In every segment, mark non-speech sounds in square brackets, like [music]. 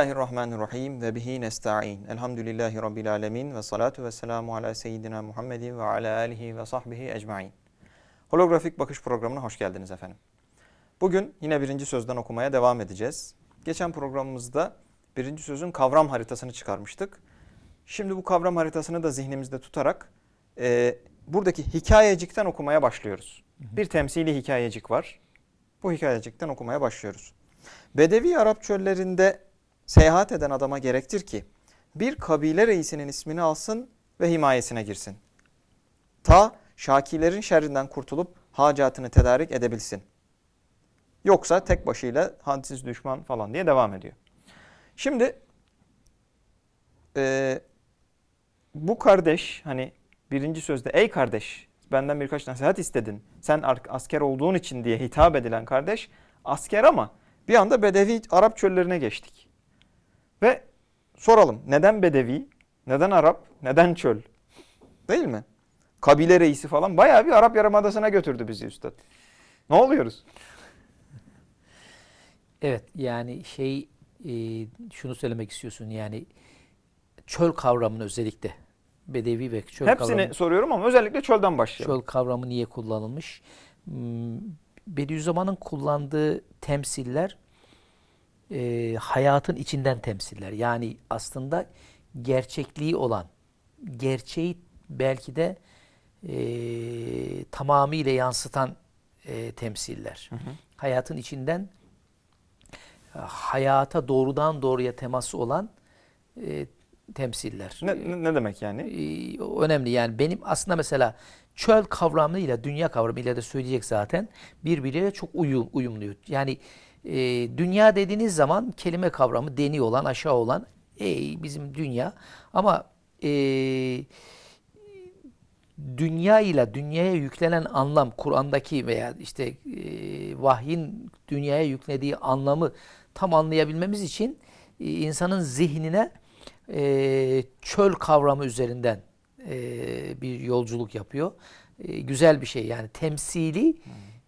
Bismillahirrahmanirrahim ve bihi nesta'in. Elhamdülillahi Rabbil alemin ve salatu ve selamu ala seyyidina Muhammedin ve ala alihi ve sahbihi ecmain. Holografik Bakış programına hoş geldiniz efendim. Bugün yine birinci sözden okumaya devam edeceğiz. Geçen programımızda birinci sözün kavram haritasını çıkarmıştık. Şimdi bu kavram haritasını da zihnimizde tutarak e, buradaki hikayecikten okumaya başlıyoruz. Bir temsili hikayecik var. Bu hikayecikten okumaya başlıyoruz. Bedevi Arap çöllerinde seyahat eden adama gerektir ki bir kabile reisinin ismini alsın ve himayesine girsin. Ta şakilerin şerrinden kurtulup hacatını tedarik edebilsin. Yoksa tek başıyla hadsiz düşman falan diye devam ediyor. Şimdi e, bu kardeş hani birinci sözde ey kardeş benden birkaç nasihat istedin. Sen asker olduğun için diye hitap edilen kardeş asker ama bir anda Bedevi Arap çöllerine geçtik. Ve soralım neden Bedevi, neden Arap, neden çöl? Değil mi? Kabile reisi falan bayağı bir Arap Yarımadası'na götürdü bizi üstad. Ne oluyoruz? Evet yani şey e, şunu söylemek istiyorsun yani çöl kavramını özellikle bedevi ve çöl Hepsini kavramı, soruyorum ama özellikle çölden başlayalım. çöl kavramı niye kullanılmış? Hmm, Bediüzzaman'ın kullandığı temsiller e, hayatın içinden temsiller. Yani aslında gerçekliği olan, gerçeği belki de e, tamamıyla yansıtan e, temsiller. Hı hı. Hayatın içinden e, hayata doğrudan doğruya teması olan e, temsiller. Ne, ne- demek yani? E, önemli yani benim aslında mesela çöl kavramıyla dünya kavramıyla da söyleyecek zaten birbiriyle çok uyum, uyumluyor. Yani e, dünya dediğiniz zaman kelime kavramı deni olan aşağı olan ey bizim dünya ama e, dünya ile dünyaya yüklenen anlam Kur'an'daki veya işte e, vahyin dünyaya yüklediği anlamı tam anlayabilmemiz için e, insanın zihnine e, çöl kavramı üzerinden e, bir yolculuk yapıyor. E, güzel bir şey yani temsili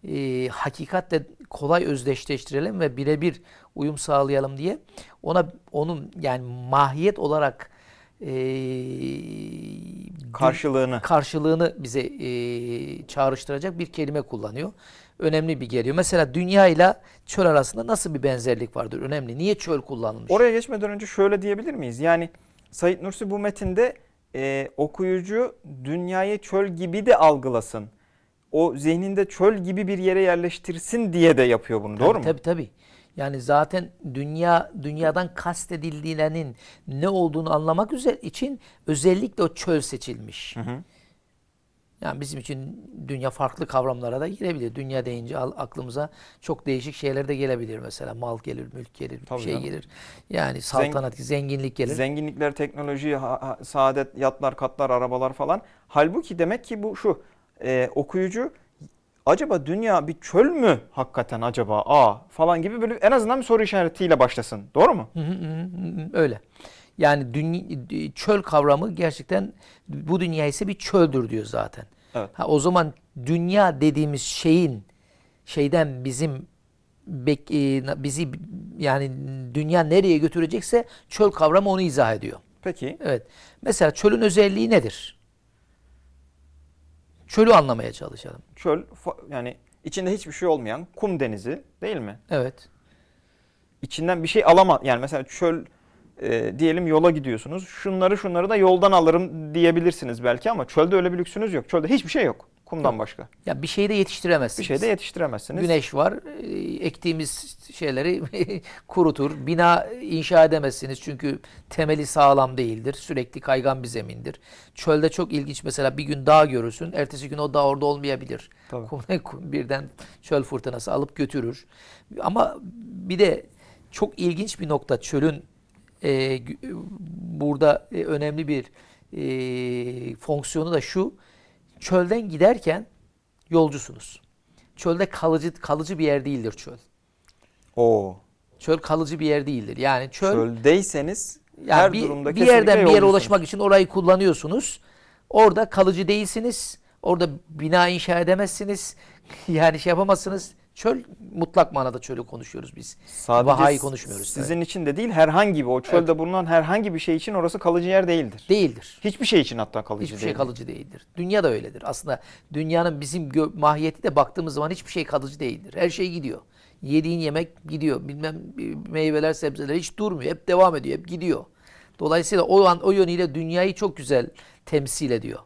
e, hakikatle kolay özdeşleştirelim ve birebir uyum sağlayalım diye ona onun yani mahiyet olarak e, Karşılığını. karşılığını bize e, çağrıştıracak bir kelime kullanıyor. Önemli bir geliyor. Mesela dünya ile çöl arasında nasıl bir benzerlik vardır? Önemli. Niye çöl kullanılmış? Oraya geçmeden önce şöyle diyebilir miyiz? Yani Said Nursi bu metinde e, okuyucu dünyayı çöl gibi de algılasın. O zihninde çöl gibi bir yere yerleştirsin diye de yapıyor bunu. Doğru mu? Tabii tabii. Yani zaten dünya dünyadan kastedildiğinin ne olduğunu anlamak üzere için özellikle o çöl seçilmiş. Hı hı. Yani bizim için dünya farklı kavramlara da girebilir. Dünya deyince aklımıza çok değişik şeyler de gelebilir mesela. Mal gelir, mülk gelir, Tabii şey canım. gelir. Yani saltanat, zenginlik gelir. Zenginlikler, teknoloji, saadet, yatlar, katlar, arabalar falan. Halbuki demek ki bu şu e, okuyucu acaba dünya bir çöl mü hakikaten acaba aa falan gibi böyle en azından bir soru işaretiyle başlasın. Doğru mu? Öyle. Yani dünya, çöl kavramı gerçekten bu dünya ise bir çöldür diyor zaten. Evet. Ha, o zaman dünya dediğimiz şeyin şeyden bizim e, bizi yani dünya nereye götürecekse çöl kavramı onu izah ediyor. Peki. Evet. Mesela çölün özelliği nedir? Çölü anlamaya çalışalım. Çöl yani içinde hiçbir şey olmayan kum denizi değil mi? Evet. İçinden bir şey alamaz. Yani mesela çöl e, diyelim yola gidiyorsunuz. Şunları şunları da yoldan alırım diyebilirsiniz belki ama çölde öyle bir lüksünüz yok. Çölde hiçbir şey yok. Kumdan Yok. başka. Ya bir şey de yetiştiremezsiniz. Bir şey de yetiştiremezsiniz. Güneş var. e, Ektiğimiz şeyleri [laughs] kurutur. Bina inşa edemezsiniz çünkü temeli sağlam değildir. Sürekli kaygan bir zemindir. Çölde çok ilginç mesela bir gün dağ görürsün. Ertesi gün o dağ orada olmayabilir. Tabii. Birden çöl fırtınası alıp götürür. Ama bir de çok ilginç bir nokta çölün e, gü- burada e, önemli bir e, fonksiyonu da şu. Çölden giderken yolcusunuz. Çölde kalıcı kalıcı bir yer değildir çöl. Oo. Çöl kalıcı bir yer değildir. Yani çöl Çöldeyseniz yani her bir, durumda bir yerden bir yere ulaşmak için orayı kullanıyorsunuz. Orada kalıcı değilsiniz. Orada bina inşa edemezsiniz. [laughs] Yani şey yapamazsınız. Çöl mutlak manada çölü konuşuyoruz biz. Sadece Vahayı konuşmuyoruz, Sizin için de değil herhangi bir o çölde bulunan herhangi bir şey için orası kalıcı yer değildir. Değildir. Hiçbir şey için hatta kalıcı Hiçbir şey kalıcı değildir. Dünya da öyledir. Aslında dünyanın bizim mahiyeti de baktığımız zaman hiçbir şey kalıcı değildir. Her şey gidiyor. Yediğin yemek gidiyor. Bilmem meyveler, sebzeler hiç durmuyor. Hep devam ediyor. Hep gidiyor. Dolayısıyla o an o yönüyle dünyayı çok güzel temsil ediyor.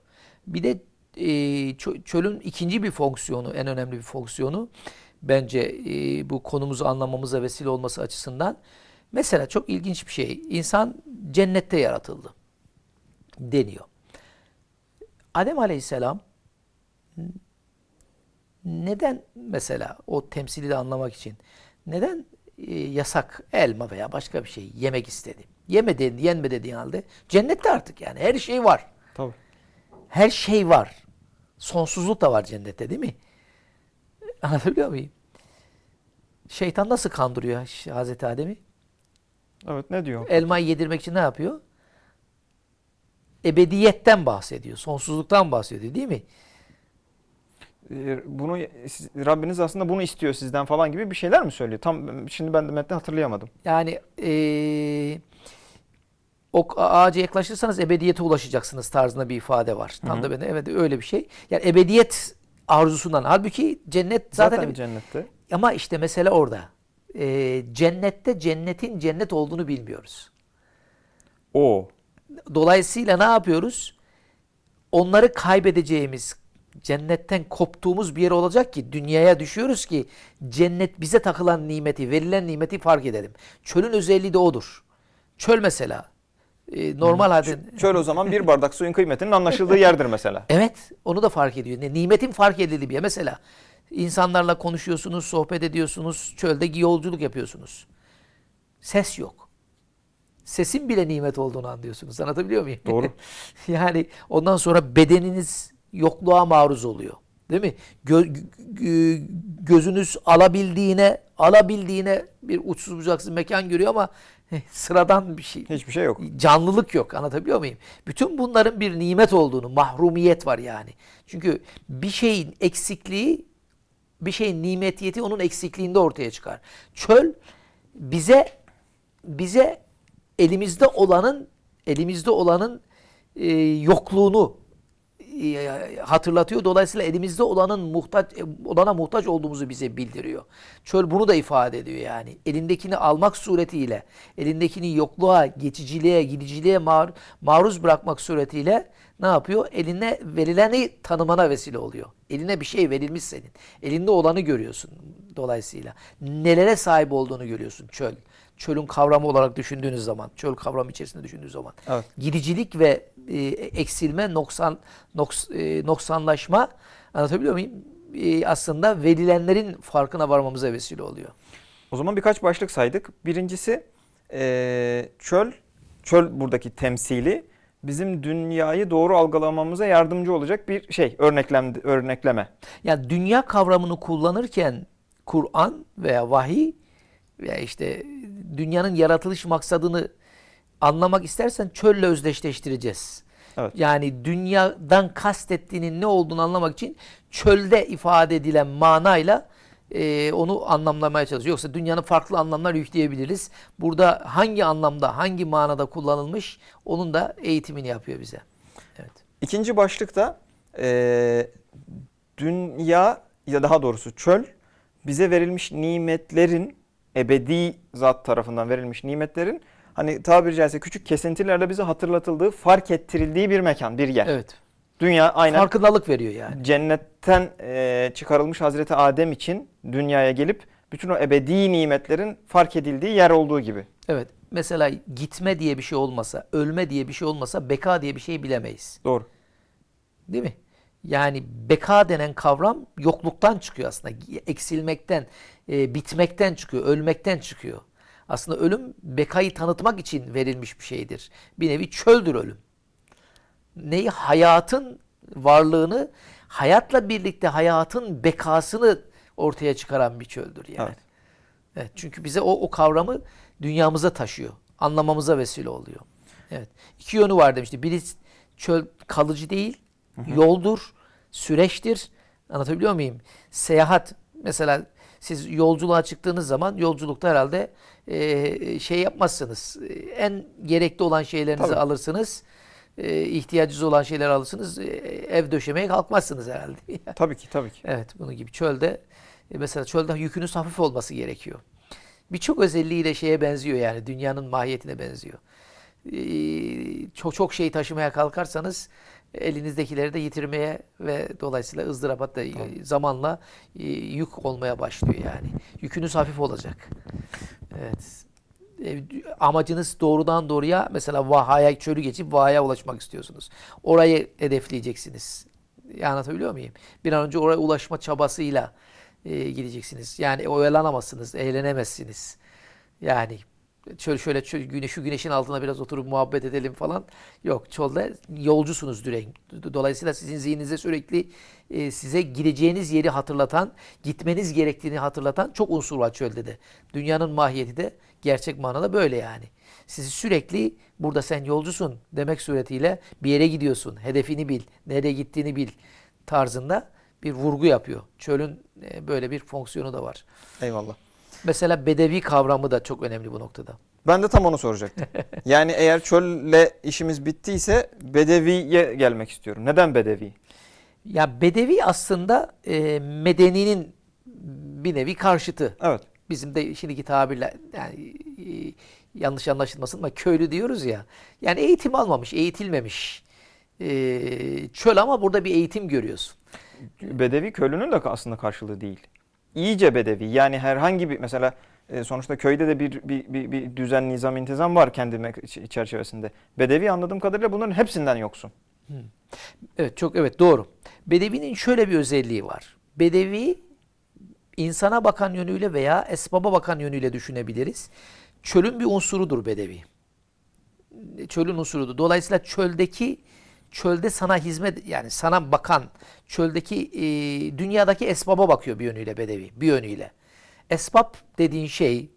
Bir de e, çö- çölün ikinci bir fonksiyonu, en önemli bir fonksiyonu bence e, bu konumuzu anlamamıza vesile olması açısından mesela çok ilginç bir şey. İnsan cennette yaratıldı deniyor. Adem Aleyhisselam neden mesela o temsili de anlamak için neden e, yasak elma veya başka bir şey yemek istedi? Yeme dedi, yenme dediğin halde cennette artık yani her şey var. Tabii. Her şey var. Sonsuzluk da var cennette değil mi? [laughs] Anlatabiliyor muyum? Şeytan nasıl kandırıyor Hazreti Adem'i? Evet ne diyor? Elmayı yedirmek için ne yapıyor? Ebediyetten bahsediyor. Sonsuzluktan bahsediyor değil mi? Ee, Bunu Rabbiniz aslında bunu istiyor sizden falan gibi bir şeyler mi söylüyor? Tam şimdi ben de metni hatırlayamadım. Yani eee o ağaca yaklaşırsanız ebediyete ulaşacaksınız tarzında bir ifade var. Tam da ben evet öyle bir şey. Yani ebediyet arzusundan. Halbuki cennet zaten, Zaten cennette. ama işte mesele orada. Eee, cennette cennetin cennet olduğunu bilmiyoruz. O. Dolayısıyla ne yapıyoruz? Onları kaybedeceğimiz, cennetten koptuğumuz bir yer olacak ki dünyaya düşüyoruz ki cennet bize takılan nimeti, verilen nimeti fark edelim. Çölün özelliği de odur. Çöl mesela e, normal halde Çöl o zaman bir bardak suyun kıymetinin anlaşıldığı yerdir mesela. [laughs] Evet, onu da fark ediyor. Ne, nimetin fark edildiği bir yer. Mesela insanlarla konuşuyorsunuz, sohbet ediyorsunuz, çölde yolculuk yapıyorsunuz. Ses yok. Sesin bile nimet olduğunu anlıyorsunuz. Anlatabiliyor muyum? Doğru. [laughs] yani ondan sonra bedeniniz yokluğa maruz oluyor. Değil mi? Gö- gözünüz alabildiğine, alabildiğine bir uçsuz bucaksız mekan görüyor ama [laughs] sıradan bir şey Hiçbir şey yok. canlılık yok. Anlatabiliyor muyum? Bütün bunların bir nimet olduğunu, mahrumiyet var yani. Çünkü bir şeyin eksikliği, bir şeyin nimetiyeti onun eksikliğinde ortaya çıkar. Çöl bize bize elimizde olanın elimizde olanın e, yokluğunu hatırlatıyor. Dolayısıyla elimizde olanın muhtaç e, olana muhtaç olduğumuzu bize bildiriyor. Çöl bunu da ifade ediyor yani. Elindekini almak suretiyle, elindekini yokluğa, geçiciliğe, gidiciliğe mar- maruz bırakmak suretiyle ne yapıyor? Eline verileni tanımana vesile oluyor. Eline bir şey verilmiş senin. Elinde olanı görüyorsun dolayısıyla. Nelere sahip olduğunu görüyorsun çöl. Çölün kavramı olarak düşündüğünüz zaman, çöl kavramı içerisinde düşündüğünüz zaman. Evet. Gidicilik ve e, eksilme, noksan, noks, e, noksanlaşma anlatabiliyor muyum? E, aslında verilenlerin farkına varmamıza vesile oluyor. O zaman birkaç başlık saydık. Birincisi çöl. Çöl buradaki temsili bizim dünyayı doğru algılamamıza yardımcı olacak bir şey. Örneklem, örnekleme. Yani dünya kavramını kullanırken Kur'an veya vahiy veya işte dünyanın yaratılış maksadını anlamak istersen çölle özdeşleştireceğiz. Evet. Yani dünyadan kastettiğinin ne olduğunu anlamak için çölde ifade edilen manayla e, onu anlamlamaya çalışıyor. Yoksa dünyanın farklı anlamlar yükleyebiliriz. Burada hangi anlamda, hangi manada kullanılmış onun da eğitimini yapıyor bize. Evet. İkinci başlıkta eee dünya ya daha doğrusu çöl bize verilmiş nimetlerin ebedi zat tarafından verilmiş nimetlerin hani tabiri caizse küçük kesintilerle bize hatırlatıldığı, fark ettirildiği bir mekan, bir yer. Evet. Dünya aynen Farkındalık veriyor yani. cennetten eee, çıkarılmış Hazreti Adem için dünyaya gelip bütün o ebedi nimetlerin fark edildiği yer olduğu gibi. Evet. Mesela gitme diye bir şey olmasa, ölme diye bir şey olmasa beka diye bir şey bilemeyiz. Doğru. Değil mi? Yani beka denen kavram yokluktan çıkıyor aslında. Eksilmekten, e, bitmekten çıkıyor, ölmekten çıkıyor. Aslında ölüm bekayı tanıtmak için verilmiş bir şeydir. Bir nevi çöldür ölüm. Neyi? Hayatın varlığını, hayatla birlikte hayatın bekasını ortaya çıkaran bir çöldür yani. Evet. Evet, çünkü bize o, o kavramı dünyamıza taşıyor. Anlamamıza vesile oluyor. Evet. İki yönü var demişti. Biri çöl kalıcı değil, yoldur, süreçtir. Anlatabiliyor muyum? Seyahat mesela Siz yolculuğa çıktığınız zaman yolculukta herhalde e, şey yapmazsınız. En gerekli olan şeylerinizi Tabii. alırsınız. E, ihtiyacınız olan şeyleri alırsınız. E, ev döşemeye kalkmazsınız herhalde. [laughs] Tabii ki tabii ki. Evet, bunun gibi çölde e, mesela çölde yükünüz hafif olması gerekiyor. Birçok özelliğiyle şeye benziyor yani dünyanın mahiyetine benziyor. Ee, çok çok şey taşımaya kalkarsanız elinizdekileri de yitirmeye ve dolayısıyla ızdırapa da e, zamanla e, yük olmaya başlıyor yani. Yükünüz hafif olacak. Evet. E, Amacınız doğrudan doğruya mesela Vaha'ya çölü geçip Vaha'ya ulaşmak istiyorsunuz. Orayı hedefleyeceksiniz. Anlatabiliyor muyum? Bir an önce oraya ulaşma çabasıyla gideceksiniz. Yani oyalanamazsınız, eğlenemezsiniz. Yani şöyle şöyle güneş, şu güneşin altına biraz oturup muhabbet edelim falan. Yok, çölde yolcusunuz direkt. Dolayısıyla sizin zihninize sürekli e, size gideceğiniz yeri hatırlatan, gitmeniz gerektiğini hatırlatan çok unsur var çölde de. Dünyanın mahiyeti de gerçek manada böyle yani. Sizi sürekli burada sen yolcusun demek suretiyle bir yere gidiyorsun. Hedefini bil, nereye gittiğini bil tarzında bir vurgu yapıyor. Çölün e, böyle bir fonksiyonu da var. Eyvallah. Mesela bedevi kavramı da çok önemli bu noktada. Ben de tam onu soracaktım. [laughs] yani eğer çölle işimiz bittiyse Bedevi'ye gelmek istiyorum. Neden Bedevi? Ya bedevi aslında e, medeninin bir nevi karşıtı. Evet. Bizim de şimdiki tabirle yani e, yanlış anlaşılmasın ama köylü diyoruz ya. Yani eğitim almamış, eğitilmemiş. E, çöl ama burada bir eğitim görüyorsun. Bedevi köylünün de aslında karşılığı değil. İyice bedevi. Yani herhangi bir mesela e, sonuçta köyde de bir, bir, bir, bir düzen, nizam, intizam var kendi çerçevesinde. Bedevi anladığım kadarıyla bunların hepsinden yoksun. Evet çok evet doğru. Bedevinin şöyle bir özelliği var. Bedevi insana bakan yönüyle veya esbaba bakan yönüyle düşünebiliriz. Çölün bir unsurudur bedevi. Çölün unsurudur. Dolayısıyla çöldeki çölde sana hizmet yani sana bakan çöldeki e, dünyadaki esbaba bakıyor bir yönüyle bedevi bir yönüyle. Esbab dediğin şey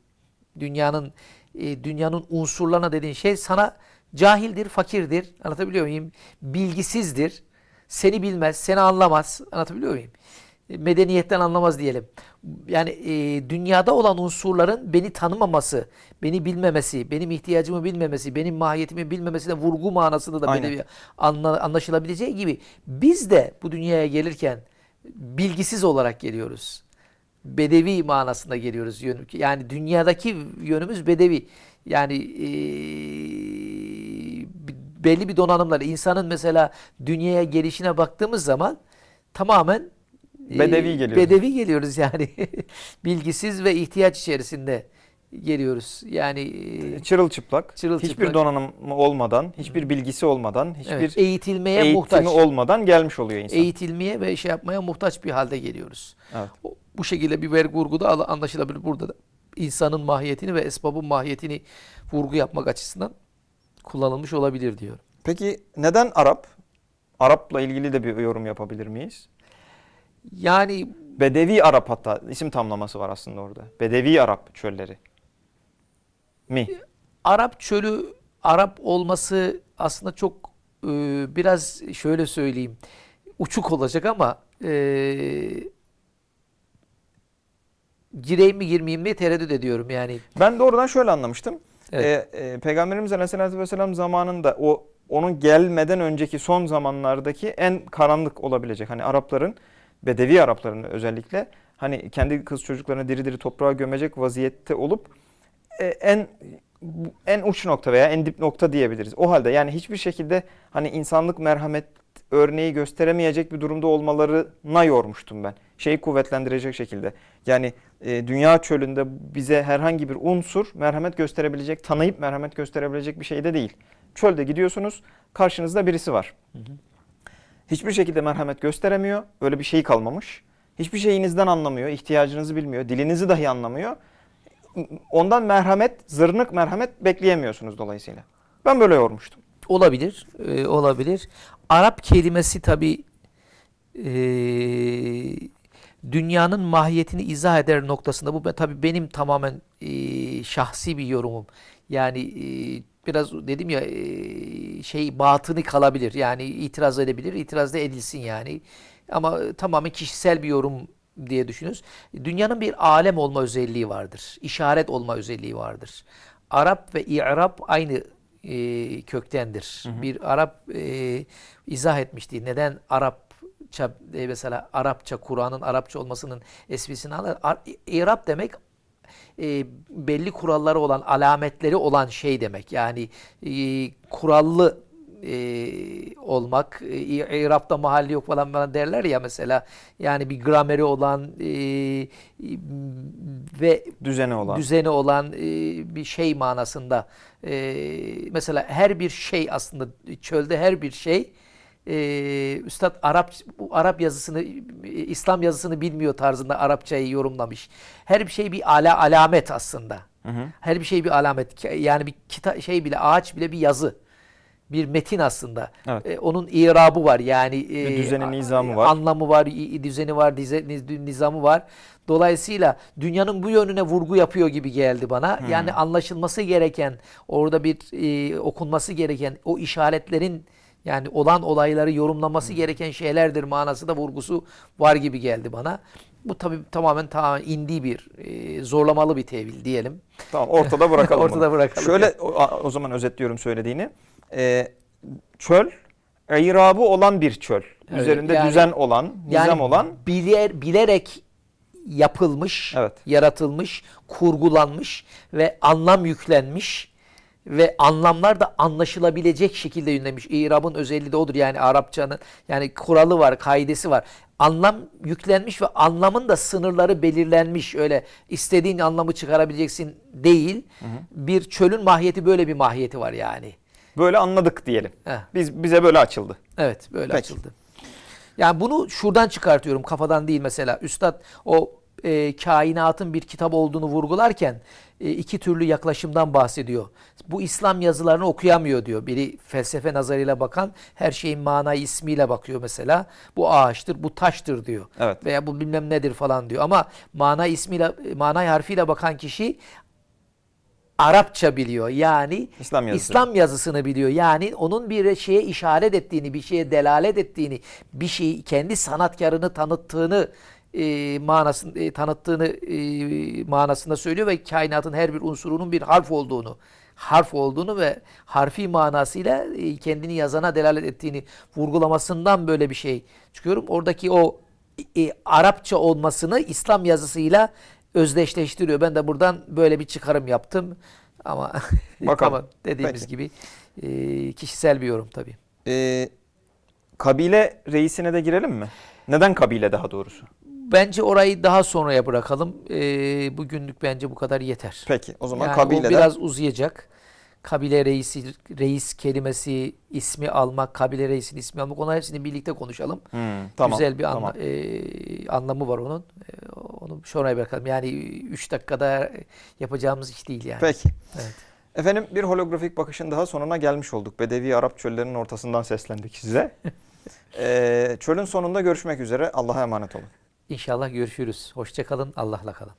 dünyanın e, dünyanın unsurlarına dediğin şey sana cahildir, fakirdir. Anlatabiliyor muyum? Bilgisizdir. Seni bilmez, seni anlamaz. Anlatabiliyor muyum? E, Medeniyetten anlamaz diyelim. Yani e, dünyada olan unsurların beni tanımaması, beni bilmemesi, benim ihtiyacımı bilmemesi, benim mahiyetimi bilmemesi de vurgu manasında da Aynen. bedevi anla- anlaşılabileceği gibi biz de bu dünyaya gelirken bilgisiz olarak geliyoruz. Bedevi manasında geliyoruz. Yani dünyadaki yönümüz bedevi. Yani eee, belli bir donanımlar. insanın mesela dünyaya gelişine baktığımız zaman tamamen Bedevi geliyoruz. Bedevi geliyoruz yani. [laughs] Bilgisiz ve ihtiyaç içerisinde geliyoruz. Yani eee, Çırılçıplak, Çırılçıplak. hiçbir donanımı olmadan, hiçbir bilgisi olmadan, hiçbir evet, eğitilmeye eğitimi muhtaç. olmadan gelmiş oluyor insan. Eğitilmeye ve şey yapmaya muhtaç bir halde geliyoruz. Evet. Bu şekilde bir vergi vurguda anlaşılabilir burada da. insanın mahiyetini ve esbabın mahiyetini vurgu yapmak açısından kullanılmış olabilir diyor. Peki neden Arap? Arap'la ilgili de bir yorum yapabilir miyiz? Yani Bedevi Arap hatta isim tamlaması var aslında orada. Bedevi Arap çölleri. Mi? Arap çölü Arap olması aslında çok e, biraz şöyle söyleyeyim uçuk olacak ama e, gireyim mi girmeyeyim mi tereddüt ediyorum yani. Ben de oradan şöyle anlamıştım. Evet. Ee, e, Peygamberimiz Aleyhisselatü Vesselam zamanında o onun gelmeden önceki son zamanlardaki en karanlık olabilecek hani Arapların Bedevi Arapların özellikle hani kendi kız çocuklarını diri diri toprağa gömecek vaziyette olup e, en en uç nokta veya en dip nokta diyebiliriz. O halde yani hiçbir şekilde hani insanlık merhamet örneği gösteremeyecek bir durumda olmalarına yormuştum ben. Şeyi kuvvetlendirecek şekilde. Yani e, dünya çölünde bize herhangi bir unsur merhamet gösterebilecek, tanıyıp merhamet gösterebilecek bir şey de değil. Çölde gidiyorsunuz, karşınızda birisi var. Hiçbir şekilde merhamet gösteremiyor. Öyle bir şey kalmamış. Hiçbir şeyinizden anlamıyor, ihtiyacınızı bilmiyor, dilinizi dahi anlamıyor. Ondan merhamet, zırnık merhamet bekleyemiyorsunuz dolayısıyla. Ben böyle yormuştum. Olabilir, e, olabilir. Arap kelimesi tabi dünyanın mahiyetini izah eder noktasında bu tabi benim tamamen e, şahsi bir yorumum. Yani e, biraz dedim ya e, şey batını kalabilir. Yani itiraz edebilir, itiraz da edilsin yani. Ama tamamen kişisel bir yorum diye düşünüyoruz. Dünyanın bir alem olma özelliği vardır. İşaret olma özelliği vardır. Arap ve İrab aynı e, köktendir. Bir Arap e, izah etmişti. Neden Arapça e, mesela Arapça Kur'an'ın Arapça olmasının esprisini alır. Ar- İrab demek e, belli kuralları olan, alametleri olan şey demek. Yani e, kurallı e, olmak, e, İrab'da mahalli yok falan falan derler ya mesela. Yani bir grameri olan e, ve Düzeni olan. düzeni olan e, bir şey manasında. E, mesela her bir şey aslında çölde her bir şey e, Üstad Arap bu Arap yazısını e, İslam yazısını bilmiyor tarzında Arapçayı yorumlamış. Her bir şey bir ala, alamet aslında. Her bir şey bir alamet. Yani bir kita şey bile ağaç bile bir yazı. Bir metin aslında. Evet. E, onun irabı var. Yani Bir e, düzeni, a- nizamı var. Anlamı var, düzeni var, dize, niz- nizamı var. Dolayısıyla dünyanın bu yönüne vurgu yapıyor gibi geldi bana. Yani anlaşılması gereken, orada bir e, okunması gereken o işaretlerin yani olan olayları yorumlaması gereken şeylerdir manası da vurgusu var gibi geldi bana. Bu tabii tamamen tamamen indi bir, e, zorlamalı bir tevil diyelim. Tamam ortada [laughs] bırakalım Ortada bunu. bırakalım. Şöyle o, o zaman özetliyorum söylediğini. Ee, çöl, irabı olan bir çöl. Evet, Üzerinde yani- düzen olan, nizam olan. biler, bilerek yapılmış, Evet. yaratılmış, kurgulanmış ve anlam yüklenmiş ve anlamlar da anlaşılabilecek şekilde yönlenmiş. İrab'ın özelliği de odur. Yani Arapçanın yani kuralı var, kaidesi var. Anlam yüklenmiş ve anlamın da sınırları belirlenmiş. Öyle istediğin anlamı çıkarabileceksin değil. Bir çölün mahiyeti böyle bir mahiyeti var yani. Böyle anladık diyelim. Heh. Biz bize böyle açıldı. Evet böyle Peki. açıldı. Yani bunu şuradan çıkartıyorum kafadan değil mesela. Üstad o e, kainatın bir kitap olduğunu vurgularken e, iki türlü yaklaşımdan bahsediyor. Bu İslam yazılarını okuyamıyor diyor. Biri felsefe nazarıyla bakan her şeyin mana ismiyle bakıyor mesela. Bu ağaçtır, bu taştır diyor. Evet. Veya bu bilmem nedir falan diyor. Ama mana ismiyle, mana harfiyle bakan kişi Arapça biliyor. Yani İslam yazısı. İslam yazısını biliyor. Yani onun bir şeye işaret ettiğini, bir şeye delalet ettiğini, bir şeyi kendi sanatkarını tanıttığını e, manasını e, tanıttığını e, manasında söylüyor ve kainatın her bir unsurunun bir harf olduğunu, harf olduğunu ve harfi manasıyla e, kendini yazana delalet ettiğini vurgulamasından böyle bir şey çıkıyorum. Oradaki o e, Arapça olmasını İslam yazısıyla özdeşleştiriyor. Ben de buradan böyle bir çıkarım yaptım. Ama [laughs] tamam dediğimiz Peki. gibi e, kişisel bir yorum tabii. Ee, kabile reisine de girelim mi? Neden kabile daha doğrusu? Bence orayı daha sonraya bırakalım. E, bugünlük bence bu kadar yeter. Peki o zaman Yani kabileden. bu biraz uzayacak. Kabile reisi, reis kelimesi, ismi almak, kabile reisin ismi almak, onların hepsini birlikte konuşalım. Hmm, tamam, Güzel bir anla- tamam. e, anlamı var onun. E, onu sonraya bırakalım. Yani 3 dakikada yapacağımız iş değil yani. Peki. Evet. Efendim bir holografik bakışın daha sonuna gelmiş olduk. Bedevi Arap çöllerinin ortasından seslendik size. [laughs] Ee, çölün sonunda görüşmek üzere. Allah'a emanet olun. İnşallah görüşürüz. Hoşça kalın. Allah'la kalın.